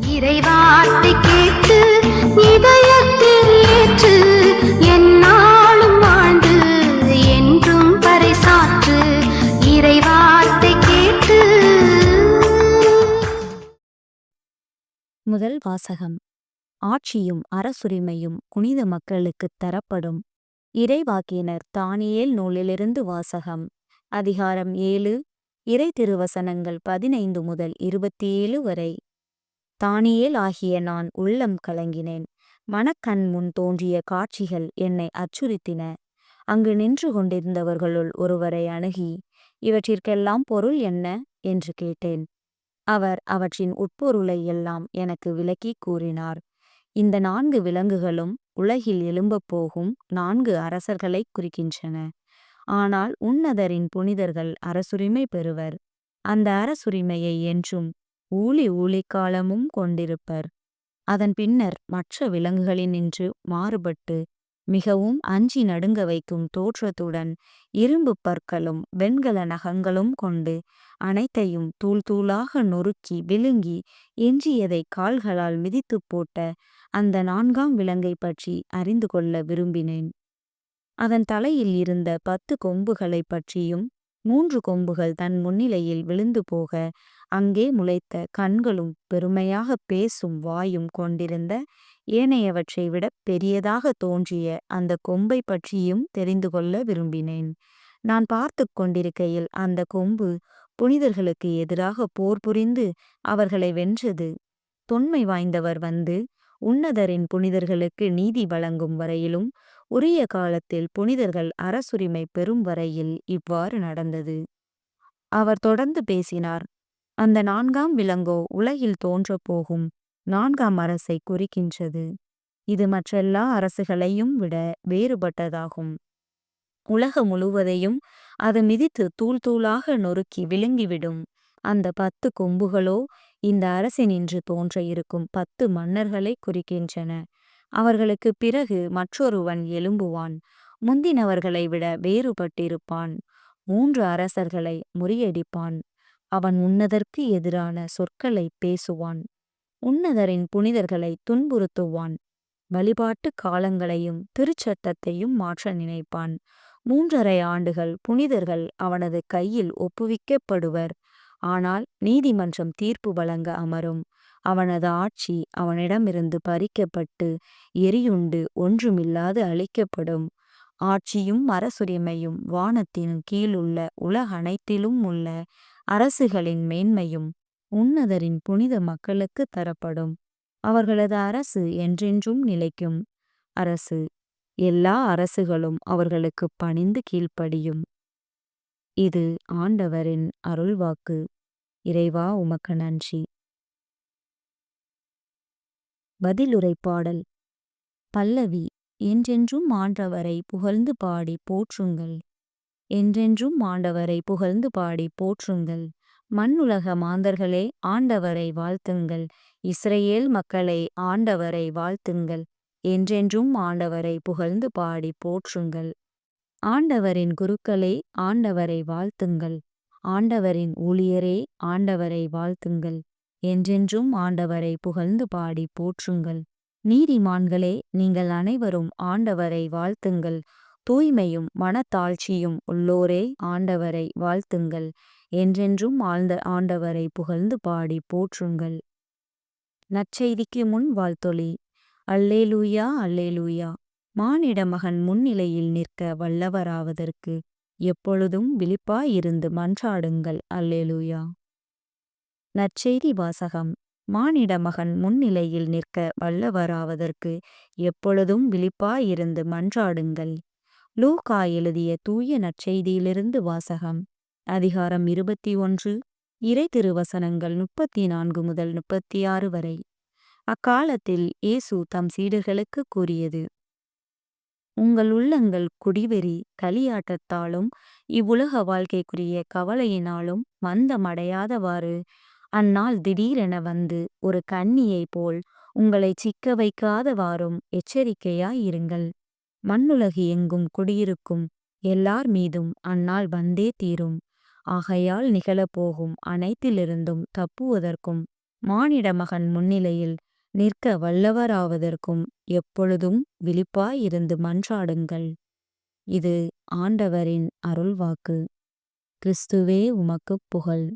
இறைவார்த்தை கேட்டு இதயத்தில் ஏற்று என்னாலும் ஆண்டு என்றும் பறைசாற்று இறைவார்த்தை கேட்டு. முதல் வாசகம். ஆட்சியும் அரசுரிமையும் புனித மக்களுக்குத் தரப்படும். இறைவாக்கினர் தானியேல் நூலிலிருந்து வாசகம். அதிகாரம் ஏழு. இறை திருவசனங்கள் பதினைந்து முதல் இருபத்தி ஏழு வரை. தானியேல் ஆகிய நான் உள்ளம் கலங்கினேன். மனக்கண் முன் தோன்றிய காட்சிகள் என்னை அச்சுறுத்தின. அங்கு நின்று கொண்டிருந்தவர்களுள் ஒருவரை அணுகி இவற்றிற்கெல்லாம் பொருள் என்ன என்று கேட்டேன். அவர் அவற்றின் உட்பொருளை எல்லாம் எனக்கு விளக்கி கூறினார். இந்த நான்கு விலங்குகளும் உலகில் எழும்பப் போகும் நான்கு அரசர்களைக் குறிக்கின்றன. ஆனால் உன்னதரின் புனிதர்கள் அரசுரிமை பெறுவர். அந்த அரசுரிமையை என்றும் ஊழி ஊழிக்காலமும் கொண்டிருப்பர். அதன் பின்னர் மற்ற விலங்குகளினின்று மாறுபட்டு மிகவும் அஞ்சி நடுங்க வைக்கும் தோற்றத்துடன் இரும்பு பற்களும் வெண்கல நகங்களும் கொண்டு அனைத்தையும் தூள் தூளாக நொறுக்கி விழுங்கி எஞ்சியதை கால்களால் மிதித்துப் போட்ட அந்த நான்காம் விலங்கை பற்றி அறிந்து கொள்ள விரும்பினேன். அதன் தலையில் இருந்த பத்து கொம்புகளைப் பற்றியும் மூன்று கொம்புகள் தன் முன்னிலையில் விழுந்து போக அங்கே முளைத்த கண்களும் பெருமையாக பேசும் வாயும் கொண்டிருந்த ஏனையவற்றை விட பெரியதாக தோன்றிய அந்த கொம்பை பற்றியும் தெரிந்து கொள்ள விரும்பினேன். நான் பார்த்து கொண்டிருக்கையில் அந்த கொம்பு புனிதர்களுக்கு எதிராக போர் புரிந்து அவர்களை வென்றது. தொன்மை வாய்ந்தவர் வந்து உன்னதரின் புனிதர்களுக்கு நீதி வழங்கும் வரையிலும் உரிய காலத்தில் புனிதர்கள் அரசுரிமை பெறும் வரையில் இவ்வாறு நடந்தது. அவர் தொடர்ந்து பேசினார் அந்த நான்காம் விலங்கோ உலகில் தோன்ற போகும் நான்காம் அரசை குறிக்கின்றது. இது மற்றெல்லா அரசுகளையும் விட வேறுபட்டதாகும். உலக முழுவதையும் அது மிதித்து தூள் தூளாக நொறுக்கி விழுங்கிவிடும். அந்த பத்து கொம்புகளோ இந்த அரசினின்று தோன்ற இருக்கும் பத்து மன்னர்களை குறிக்கின்றன. அவர்களுக்கு பிறகு மற்றொருவன் எழும்புவான். முந்தினவர்களை விட வேறுபட்டிருப்பான். மூன்று அரசர்களை முறியடிப்பான். அவன் உன்னதற்கு எதிரான சொற்களை பேசுவான். உன்னதரின் புனிதர்களை துன்புறுத்துவான். வழிபாட்டு காலங்களையும் திருச்சட்டத்தையும் மாற்ற நினைப்பான். மூன்றரை ஆண்டுகள் புனிதர்கள் அவனது கையில் ஒப்புவிக்கப்படுவர். ஆனால் நீதிமன்றம் தீர்ப்பு வழங்க அமரும். அவனது ஆட்சி அவனிடமிருந்து பறிக்கப்பட்டு எரியுண்டு ஒன்றுமில்லாது அழிக்கப்படும். ஆட்சியும் அரசுரிமையும் வானத்தின் கீழுள்ள உலகனைத்திலும் உள்ள அரசுகளின் மேன்மையும் உன்னதரின் புனித மக்களுக்கு தரப்படும். அவர்களது அரசு என்றென்றும் நிலைக்கும். அரசு எல்லா அரசுகளும் அவர்களுக்கு பணிந்து கீழ்ப்படியும். இது ஆண்டவரின் அருள்வாக்கு. இறைவா உமக்கு நன்றி. பதிலுரைப்பாடல் பல்லவி என்றென்றும் ஆண்டவரை புகழ்ந்து பாடி போற்றுங்கள். என்றென்றும் ஆண்டவரை புகழ்ந்து பாடி போற்றுங்கள். மண்ணுலக மாந்தர்களே ஆண்டவரை வாழ்த்துங்கள். இஸ்ரேல் மக்களை ஆண்டவரை வாழ்த்துங்கள். என்றென்றும் ஆண்டவரை புகழ்ந்து பாடி போற்றுங்கள். ஆண்டவரின் குருக்களே ஆண்டவரை வாழ்த்துங்கள். ஆண்டவரின் ஊழியரே ஆண்டவரை வாழ்த்துங்கள். என்றென்றும் ஆண்டவரை புகழ்ந்து பாடி போற்றுங்கள். நீதிமான்களே நீங்கள் அனைவரும் ஆண்டவரை வாழ்த்துங்கள். தூய்மையும் மனத்தாழ்ச்சியும் உள்ளோரே ஆண்டவரை வாழ்த்துங்கள். என்றென்றும் ஆழ்ந்த ஆண்டவரை புகழ்ந்து பாடி போற்றுங்கள். நற்செய்திக்கு முன் வாழ்த்தொளி அல்லேலூயா அல்லேலூயா. மானிட மகன் முன்னிலையில் நிற்க வல்லவராவதற்கு எப்பொழுதும் விழிப்பாயிருந்து மன்றாடுங்கள். அல்லேலூயா. நற்செய்தி வாசகம். மானிட மகன் முன்னிலையில் நிற்க வல்லவராவதற்கு எப்பொழுதும் விழிப்பாயிருந்து மன்றாடுங்கள். லூகா எழுதிய தூய நற்செய்தியிலிருந்து வாசகம். அதிகாரம் இருபத்தி ஒன்று இறை திருவசனங்கள் முப்பத்தி நான்கு முதல் முப்பத்தி ஆறு வரை. அக்காலத்தில் இயேசு தம் சீடர்களுக்கு கூறியது உங்கள் உள்ளங்கள் குடிவெறி களியாட்டத்தாலும் இவ்வுலக வாழ்க்கைக்குரிய கவலையினாலும் மந்தமடையாதவாறு அந்நாள் திடீரென வந்து ஒரு கன்னியைப் போல் உங்களை சிக்க வைக்காதவாறும் எச்சரிக்கையாயிருங்கள் மண்ணுலகு எங்கும் குடியிருக்கும் எல்லார் மீதும் அந்நாள் வந்தே தீரும். ஆகையால் நிகழப்போகும் அனைத்திலிருந்தும் தப்புவதற்கும் மானிட மகன் முன்னிலையில் நிற்க வல்லவராவதற்கும் எப்பொழுதும் விழிப்பாயிருந்து மன்றாடுங்கள். இது ஆண்டவரின் அருள்வாக்கு. கிறிஸ்துவே உமக்குப் புகழ்.